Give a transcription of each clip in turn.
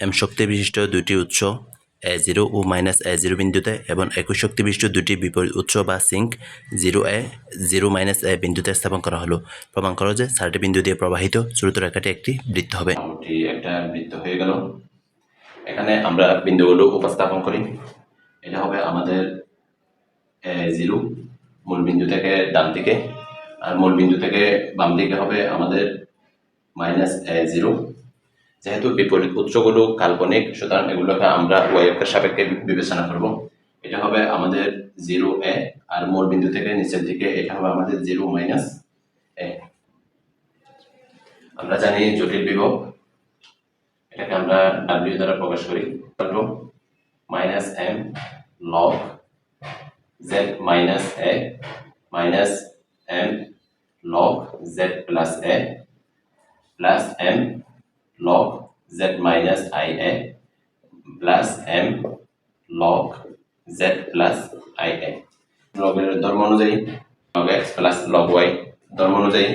M শক্তি বিশিষ্ট দুটি উৎস এ জিরো ও মাইনাস এ জিরো বিন্দুতে এবং একই শক্তি বিশিষ্ট দুটি বিপরীত উৎস বা sink zero a, zero minus a বিন্দুতে স্থাপন করা হলো। প্রমাণ করো যে চারটি বিন্দু দিয়ে প্রবাহিত ছোট রেখাটি একটি বৃত্ত হবে। একটা বৃত্ত হয়ে গেল। এখানে আমরা বিন্দুগুলো উপস্থাপন করি। এটা হবে আমাদের এ জিরো মূল বিন্দু থেকে ডান দিকে। আর মূল বিন্দু থেকে বাম দিকে হবে আমাদের মাইনাস এ জিরো যেহেতু বিপরীত উৎসগুলো কাল্পনিক, সুতরাং এগুলোকে আমরা ওয়াইয়ের সাপেক্ষে বিবেচনা করব। এটা হবে আমাদের জিরো এ আর মূল বিন্দু থেকে নিচের দিকে এটা হবে আমাদের জিরো মাইনাস এ আমরা জানি জটিল বিভব, এটাকে আমরা ডাব্লিউ দ্বারা প্রকাশ করি। Minus m log z minus a minus m log z plus a plus m log z minus i a plus m log z plus i a লগের ধর্ম অনুযায়ী log x plus log y ধর্ম অনুযায়ী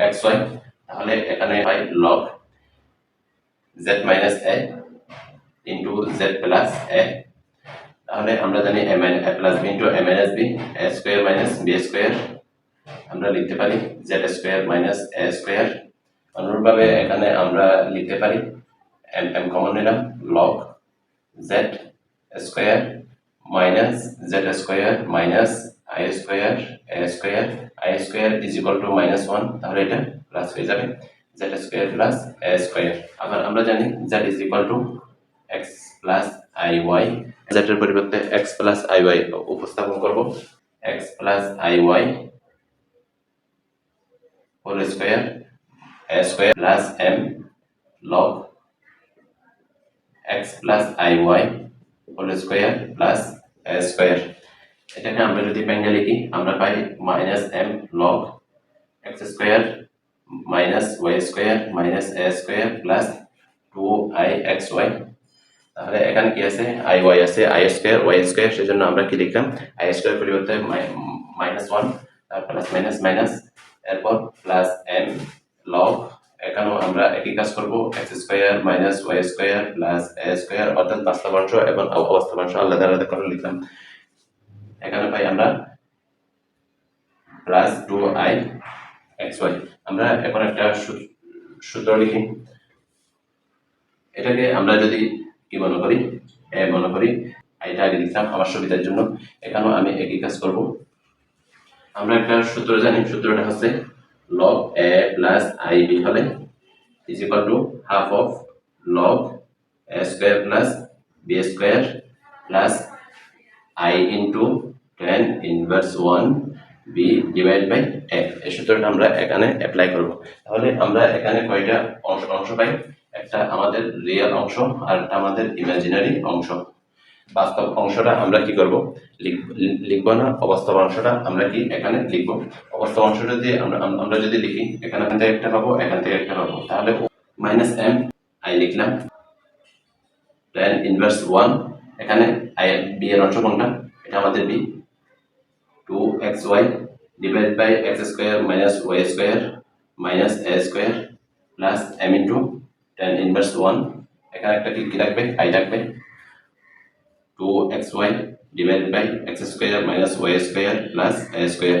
x y তাহলে এখানে পাই log z minus a into z plus a তাহলে আমরা জানি a minus a plus b into a minus b a square minus b square আমরা লিখতে পারি z square minus a square অনুরূপভাবে এখানে আমরা লিখতে পারি এম এম কমন নিলাম log z square minus z square minus i square a square i square is equal to minus one তাহলে এটা প্লাস হয়ে যাবে z square plus a square আবার আমরা জানি z is equal to x plus i y জেডের পরিবর্তে x plus i y উপস্থাপন করব x plus i y whole square a square plus m log x plus i y whole square plus a square এটাকে আমরা যদি ভেঙে লিখি, আমরা পাই minus m log x square minus y square minus a square plus two i x y তাহলে এখানে কি আছে? আই ওয়াই আছে আই স্কোয়ার ওয়াই স্কোয়ার সেজন্য আমরা কি লিখলাম? আই স্কোয়ার পরিবর্তে মাইনাস ওয়ান তারপর প্লাস মাইনাস মাইনাস এরপর প্লাস এম লগ এখানেও আমরা একই কাজ করব x square minus y square plus a square অর্থাৎ বাস্তবাংশ এবং অবাস্তবাংশ আলাদা আলাদা করে লিখলাম। এখানে পাই আমরা plus two i x y আমরা এখন একটা সূত্র লিখি। এটাকে আমরা যদি কি মনে করি? এ মনে করি। এটা আগে লিখলাম আমার সুবিধার জন্য। এখানেও আমি একই কাজ করব। আমরা একটা সূত্র জানি, সূত্রটা হচ্ছে log a plus i b হলে is equal to half of log a square plus b square plus i into tan inverse one b divide by a এই সূত্রটা আমরা এখানে অ্যাপ্লাই করব। তাহলে আমরা এখানে কয়টা অংশ অংশ পাই? একটা আমাদের রিয়েল অংশ আর একটা আমাদের ইমাজিনারি অংশ। বাস্তব অংশটা আমরা কি করব? লিখব না, অবাস্তব অংশটা আমরা কি এখানে লিখব? অবাস্তব অংশটা দিয়ে আমরা যদি লিখি, এখানে থেকে একটা পাবো, এখান থেকে একটা পাবো। তাহলে মাইনাস এম আই লিখলাম। টেন ইনভার্স ওয়ান এখানে আই বি এর অংশ কোনটা? এটা আমাদের b two x y divide by x square minus y square minus a square plus m into tan inverse one এখানে একটা কি কি রাখবে আই রাখবে two x y divide by x square minus y square plus a square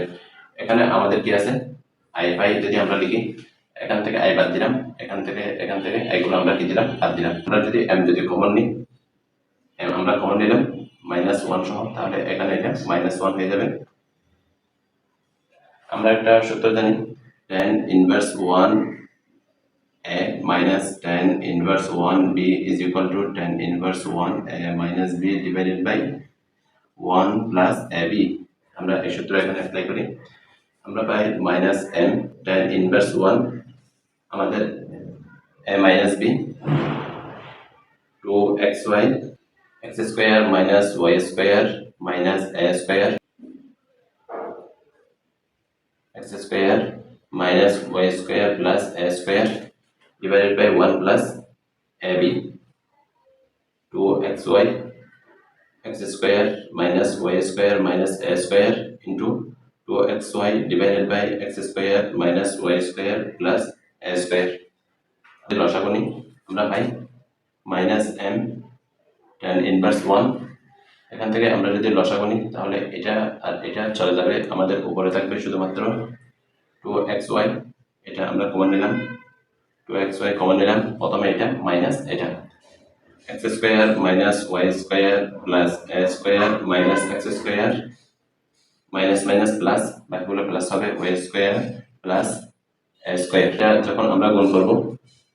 এখানে আমাদের কি আছে? আই পাই যদি আমরা লিখি, এখান থেকে আই বাদ দিলাম, এখান থেকে এখান থেকে আইগুলো আমরা কি দিলাম? বাদ দিলাম। আমরা যদি এম যদি কমন নিই এম আমরা কমন নিলাম মাইনাস ওয়ান সহ, তাহলে এখানে এটা মাইনাস ওয়ান হয়ে যাবে। আমরা একটা সূত্র জানি। Tan inverse one a minus tan inverse 1 b is equal to tan inverse 1 a minus b divided by 1 plus ab আমরা এই সূত্র এখানে অ্যাপ্লাই করি আমরা পাই মাইনাস m tan inverse 1 আমাদের a minus b 2xy x square minus y square minus a square x square minus y square plus a square divided by 1 plus ab 2xy x square minus y square minus a square into 2xy divided by x square minus y square plus a square লসাগু নিই আমরা পাই minus m tan inverse one এখান থেকে আমরা যদি লসাগু নিই তাহলে এটা আর এটা চলে যাবে আমাদের উপরে থাকবে শুধুমাত্র টু এক্স ওয়াই এটা আমরা কমন নিলাম টু এক্স ওয়াই কমন নিলাম প্রথমে এটা মাইনাস এটা। X square minus y square plus a square minus x square minus minus plus বাকিগুলো প্লাস হবে y square plus a square এটা যখন আমরা গুণ করব,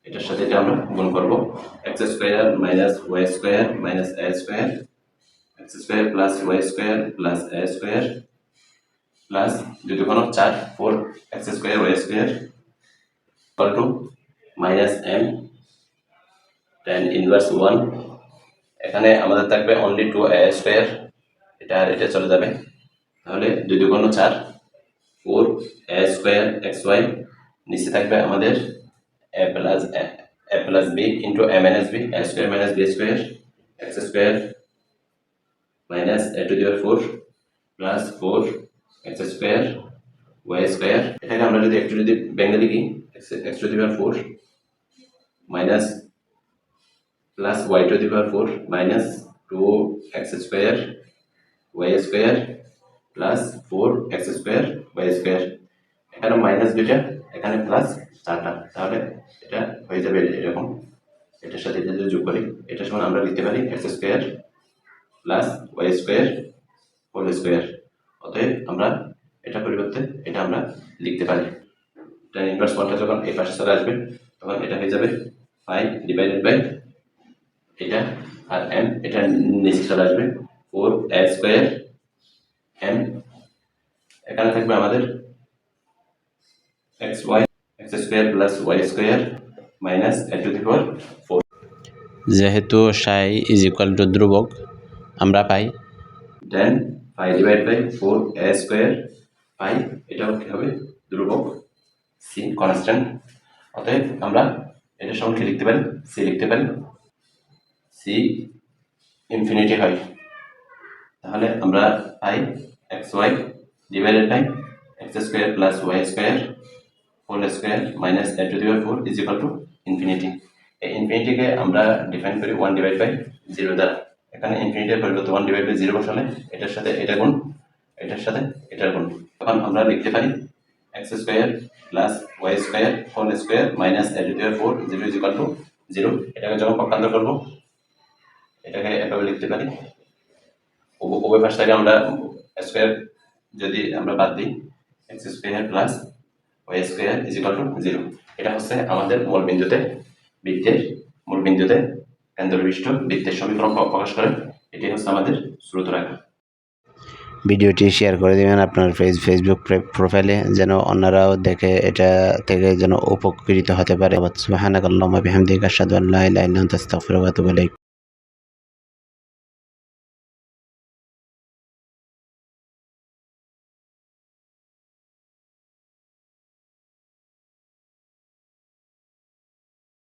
এটার সাথে এটা আমরা গুণ করব। X square minus y square minus a square x square plus y square plus a square plus দুই দুগুণ চার four x square y square two minus m tan inverse one এখানে আমাদের থাকবে অনলি টু স্কোয়ার এটা আর এটা চলে যাবে। তাহলে দুই দুগুণ চার four a square x y নিচে থাকবে আমাদের a plus a plus b into a minus b a square minus b square x square minus a to the power four plus four x square y square এটাকে আমরা যদি একটু যদি ভেঙে লিখি x to the power four plus y to the power four minus two x square y square plus four x square y square এখানে minus দুইটা, এখানে প্লাস চারটা। তাহলে এটা হয়ে যাবে এরকম। এটার সাথে এটা যদি যোগ করি, এটা সমান আমরা লিখতে পারি x square plus y square whole square অতএব আমরা এটা পরিবর্তে এটা আমরা লিখতে পারি। এটা ইনভার্স ওয়ানটা যখন এই পাশে চলে আসবে, তখন এটা হয়ে যাবে ফাইভ ডিভাইডেড বাই এটা আর এম এটা নিচে চলে আসবে ফোর এ স্কোয়ার এম এখানে থাকবে আমাদের x y x square plus y square minus a to the power four যেহেতু সাই ইজ ইকুয়াল টু ধ্রুবক আমরা পাই then five divide by four a square five এটাও কি হবে? ধ্রুবক সি কনস্ট্যান্ট অতএব আমরা এটা সঙ্গে লিখতে পারেন সি লিখতে পারেন সি ইনফিনিটি হয়। তাহলে আমরা পাই x y divided by x square plus y square whole square minus a to the four is equal to infinity এই ইনফিনিটিকে আমরা ডিফাইন করি ওয়ান ডিভাইড বাই জিরো দ্বারা। এখানে ইনফিনিটির পরিবর্তে ওয়ান ডিভাইড বাই জিরো বসালে এটার সাথে এটা গুণ, এটার সাথে এটার গুণ। তখন আমরা লিখতে পারি x square plus y square whole square minus a to the power four zero equal to zero এটাকে যখন পক্ষান্তর করব, এটাকে এভাবে লিখতে পারি। উভয় পাশ আমরা স্কোয়ার যদি আমরা বাদ দিই x square plus square is equal to zero এটা হচ্ছে আমাদের মূল বিন্দুতে বৃত্তের, মূল বিন্দুতে কেন্দ্রবিষ্ট বৃত্তের সমীকরণ প্রকাশ করে। এটি হচ্ছে আমাদের স্রোত রেখা। ভিডিওটি শেয়ার করে দেবেন আপনার ফেস ফেসবুক প্রোফাইলে যেন অন্যরাও দেখে এটা থেকে যেন উপকৃত হতে পারে। সুবহানাকাল্লাহুম্মা বিহামদিকা ইল্লা আনতা বলে ওয়া আতুবু ইলাইক।